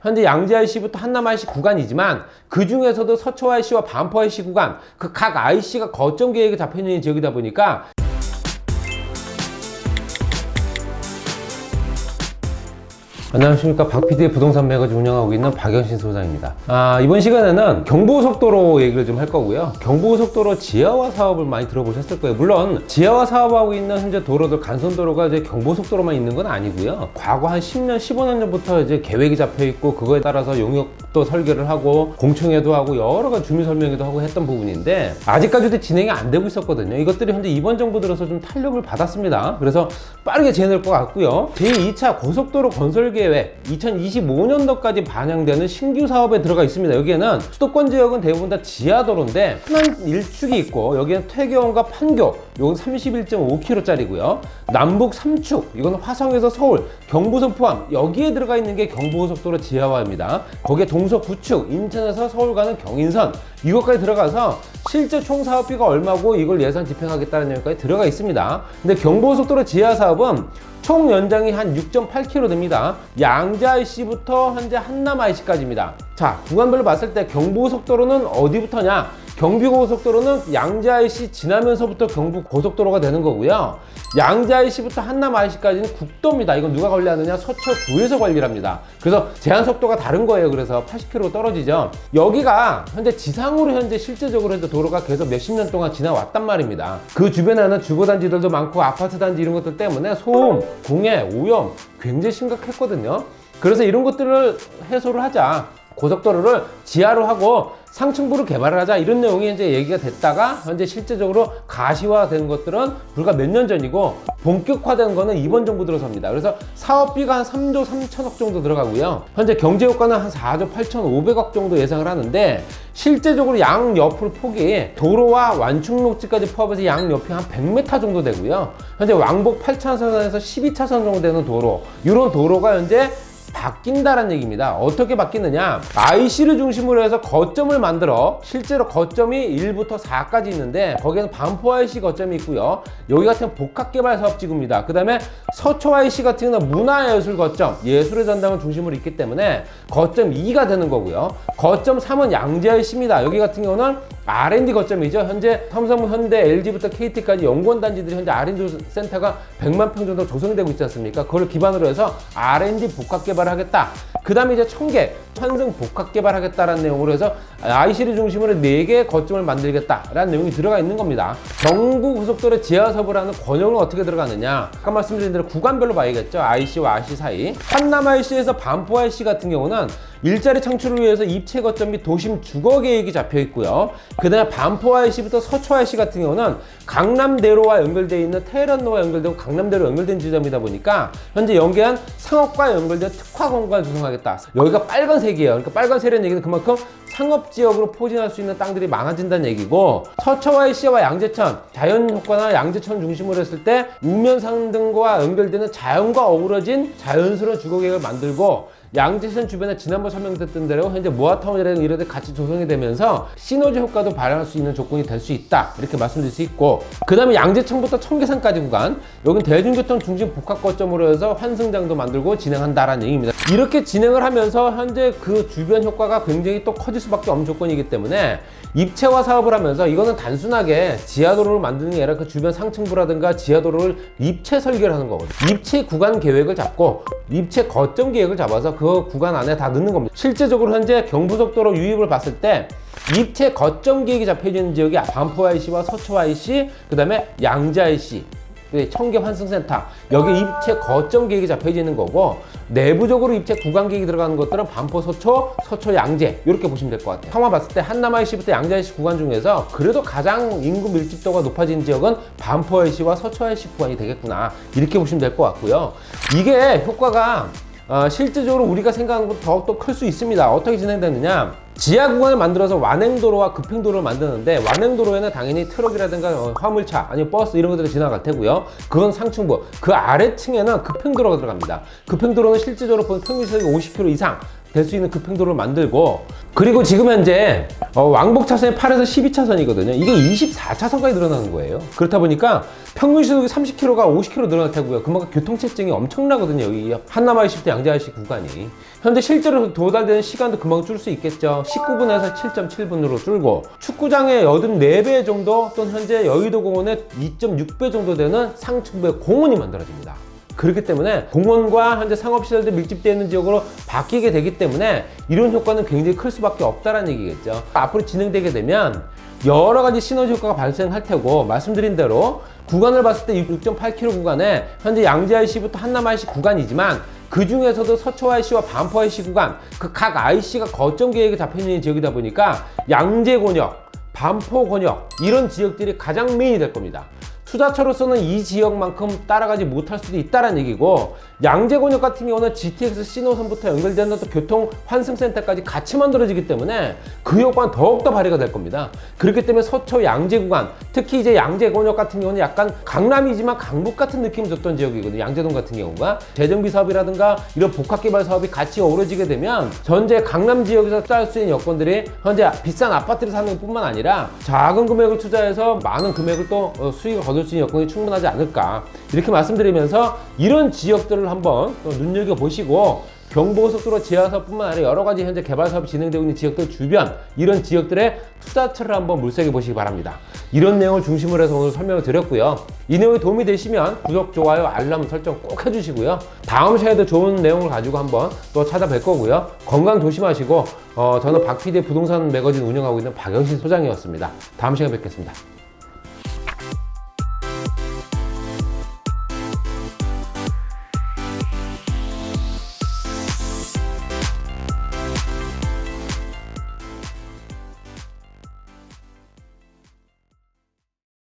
현재 양지 IC부터 한남 IC 구간이지만 그 중에서도 서초 IC와 반포 IC 구간 그 각 IC가 거점 계획이 잡혀 있는 지역이다 보니까 안녕하십니까. 박PD의 부동산 매거진 운영하고 있는 박영신 소장입니다. 아, 이번 시간에는 경부고속도로 얘기를 좀 할 거고요. 경부고속도로 지하화 사업을 많이 들어보셨을 거예요. 물론 지하화 사업하고 있는 현재 도로들 간선도로가 이제 경부고속도로만 있는 건 아니고요. 과거 한 10년 15년 전부터 이제 계획이 잡혀 있고 그거에 따라서 용역 도 설계를 하고 공청회도 하고 여러 가지 주민 설명회도 하고 했던 부분인데 아직까지도 진행이 안 되고 있었거든요 이것들이 현재 이번 정부 들어서 좀 탄력을 받았습니다 그래서 빠르게 진행될 것 같고요 제2차 고속도로 건설 계획 2025년도까지 반영되는 신규 사업에 들어가 있습니다. 여기에는 수도권 지역은 대부분 다 지하도로인데 흔한 일축이 있고 여기는 퇴교원과 판교 이건 31.5km짜리고요. 남북 3축 이건 화성에서 서울 경부선 포함 여기에 들어가 있는 게 경부고속도로 지하화입니다. 거기에 동서 9축 인천에서 서울 가는 경인선 이것까지 들어가서 실제 총 사업비가 얼마고 이걸 예산 집행하겠다는 여기까지 들어가 있습니다. 근데 경부고속도로 지하 사업은 총 연장이 한 6.8km 됩니다. 양재 IC부터 현재 한남 IC까지입니다. 자, 구간별로 봤을 때 경부고속도로는 어디부터냐? 경부고속도로는 양재 IC 지나면서부터 경부고속도로가 되는 거고요. 양재 IC부터 한남 IC까지는 국도입니다. 이건 누가 관리하느냐? 서초구에서 관리를 합니다. 그래서 제한 속도가 다른 거예요. 그래서 80km 떨어지죠. 여기가 현재 지상으로 현재 실제적으로 현재 도로가 계속 몇십 년 동안 지나왔단 말입니다. 그 주변에는 주거단지들도 많고 아파트 단지 이런 것들 때문에 소음, 공해, 오염 굉장히 심각했거든요. 그래서 이런 것들을 해소를 하자. 고속도로를 지하로 하고 상층부를 개발을 하자 이런 내용이 이제 얘기가 됐다가 현재 실제적으로 가시화된 것들은 불과 몇 년 전이고 본격화된 거는 이번 정부 들어서입니다. 그래서 사업비가 한 3조 3천억 정도 들어가고요. 현재 경제 효과는 한 4조 8,500억 정도 예상을 하는데 실제적으로 양 옆을 폭이 도로와 완충 녹지까지 포함해서 양 옆이 한 100m 정도 되고요. 현재 왕복 8차선에서 12차선 정도 되는 도로 이런 도로가 현재 바뀐다는 얘기입니다. 어떻게 바뀌느냐? IC를 중심으로 해서 거점을 만들어 실제로 거점이 1부터 4까지 있는데 거기에는 반포 IC 거점이 있고요. 여기 같은 복합개발 사업지구입니다. 그 다음에 서초 IC 같은 경우는 문화예술 거점, 예술의 전당을 중심으로 있기 때문에 거점 2가 되는 거고요. 거점 3은 양재 IC입니다. 여기 같은 경우는 R&D 거점이죠. 현재 삼성, 현대, LG부터 KT까지 연구원 단지들이 현재 R&D 센터가 100만 평 정도 조성이 되고 있지 않습니까? 그걸 기반으로 해서 R&D 복합 개발을 하겠다. 그 다음에 이제 청계, 환승 복합 개발하겠다라는 내용으로 해서 IC를 중심으로 4개의 거점을 만들겠다라는 내용이 들어가 있는 겁니다. 경부 고속도로 지하 사업을 하는 권역은 어떻게 들어가느냐? 아까 말씀드린 대로 구간별로 봐야겠죠. IC와 IC 사이. 한남 IC에서 반포 IC 같은 경우는 일자리 창출을 위해서 입체 거점 및 도심 주거 계획이 잡혀 있고요. 그 다음에 반포 IC부터 서초 IC 같은 경우는 강남대로와 연결되어 있는 테헤란로와 연결되고 강남대로 연결된 지점이다 보니까 현재 연계한 상업과 연결된 특화 공간을 조성하겠다. 여기가 빨간색이에요. 그러니까 빨간색이라는 얘기는 그만큼 상업 지역으로 포진할 수 있는 땅들이 많아진다는 얘기고 서초 IC와 양재천 자연 효과나 양재천 중심으로 했을 때 우면 상 등과 연결되는 자연과 어우러진 자연스러운 주거 계획을 만들고 양재천 주변에 지난번 설명드렸던 대로 현재 모아타운이라는 이런 데 같이 조성이 되면서 시너지 효과도 발휘할 수 있는 조건이 될 수 있다. 이렇게 말씀드릴 수 있고 그 다음에 양재천부터 청계산까지 구간. 여긴 대중교통 중심 복합 거점으로 해서 환승장도 만들고 진행한다라는 얘기입니다. 이렇게 진행을 하면서 현재 그 주변 효과가 굉장히 또 커질 수밖에 없는 조건이기 때문에 입체화 사업을 하면서 이거는 단순하게 지하도로를 만드는 게 아니라 그 주변 상층부라든가 지하도로를 입체 설계를 하는 거거든요. 입체 구간 계획을 잡고 입체 거점 계획을 잡아서 그 구간 안에 다 넣는 겁니다. 실제적으로 현재 경부속도로 유입을 봤을 때 입체 거점 계획이 잡혀있는 지역이 반포 IC와 서초 IC, 그 다음에 양재 IC, 그 청계 환승센터 여기 입체 거점 계획이 잡혀져 있는 거고 내부적으로 입체 구간 계획이 들어가는 것들은 반포 서초, 서초 양재 이렇게 보시면 될 것 같아요. 상황 봤을 때 한남 IC부터 양재 IC 구간 중에서 그래도 가장 인구 밀집도가 높아진 지역은 반포 IC와 서초 IC 구간이 되겠구나 이렇게 보시면 될 것 같고요. 이게 효과가 어, 실제적으로 우리가 생각하는 것보다 더욱더 클 수 있습니다. 어떻게 진행되느냐? 지하 구간을 만들어서 완행도로와 급행도로를 만드는데 완행도로에는 당연히 트럭이라든가 어, 화물차 아니면 버스 이런 것들이 지나갈 테고요. 그건 상층부. 그 아래층에는 급행도로가 들어갑니다. 급행도로는 실제적으로 보면 평균 시속이 50km 이상 될 수 있는 급행도를 만들고 그리고 지금 현재 어, 왕복 차선이 8에서 12차선이거든요. 이게 24차선까지 늘어나는 거예요. 그렇다 보니까 평균 시속이 30km가 50km 늘어날 테고요. 그만큼 교통체증이 엄청나거든요. 이 한남 IC부터 양재 IC 구간이. 현재 실제로 도달되는 시간도 금방 줄 수 있겠죠. 19분에서 7.7분으로 줄고 축구장의 84배 정도 또는 현재 여의도 공원의 2.6배 정도 되는 상층부의 공원이 만들어집니다. 그렇기 때문에 공원과 현재 상업시설들 밀집되어 있는 지역으로 바뀌게 되기 때문에 이런 효과는 굉장히 클 수밖에 없다는 얘기겠죠. 앞으로 진행되게 되면 여러 가지 시너지 효과가 발생할 테고 말씀드린 대로 구간을 봤을 때 6.8km 구간에 현재 양재 IC부터 한남 IC 구간이지만 그 중에서도 서초 IC와 반포 IC 구간 그 각 IC가 거점 계획에 잡혀 있는 지역이다 보니까 양재 권역, 반포 권역 이런 지역들이 가장 메인이 될 겁니다. 투자처로서는 이 지역만큼 따라가지 못할 수도 있다는 얘기고 양재권역 같은 경우는 GTX 신호선부터 연결되는 또 교통 환승센터까지 같이 만들어지기 때문에 그 효과는 더욱더 발휘가 될 겁니다. 그렇기 때문에 서초 양재 구간 특히 이제 양재권역 같은 경우는 약간 강남이지만 강북 같은 느낌을 줬던 지역이거든요. 양재동 같은 경우가 재정비 사업이라든가 이런 복합개발 사업이 같이 어우러지게 되면 현재 강남 지역에서 투자할 수 있는 여건들이 현재 비싼 아파트를 사는 것뿐만 아니라 작은 금액을 투자해서 많은 금액을 또 어, 수익을 거둘 수 있는 여건이 충분하지 않을까 이렇게 말씀드리면서 이런 지역들을 한번 또 눈여겨 보시고 경부고속도로 지하사업뿐만 아니라 여러 가지 현재 개발 사업이 진행되고 있는 지역들 주변 이런 지역들의 투자처를 한번 물색해 보시기 바랍니다. 이런 내용을 중심으로 해서 오늘 설명을 드렸고요. 이 내용이 도움이 되시면 구독, 좋아요, 알람 설정 꼭 해주시고요. 다음 시간에도 좋은 내용을 가지고 한번 또 찾아뵐 거고요. 건강 조심하시고 어, 저는 박PD의 부동산 매거진 운영하고 있는 박영신 소장이었습니다. 다음 시간에 뵙겠습니다.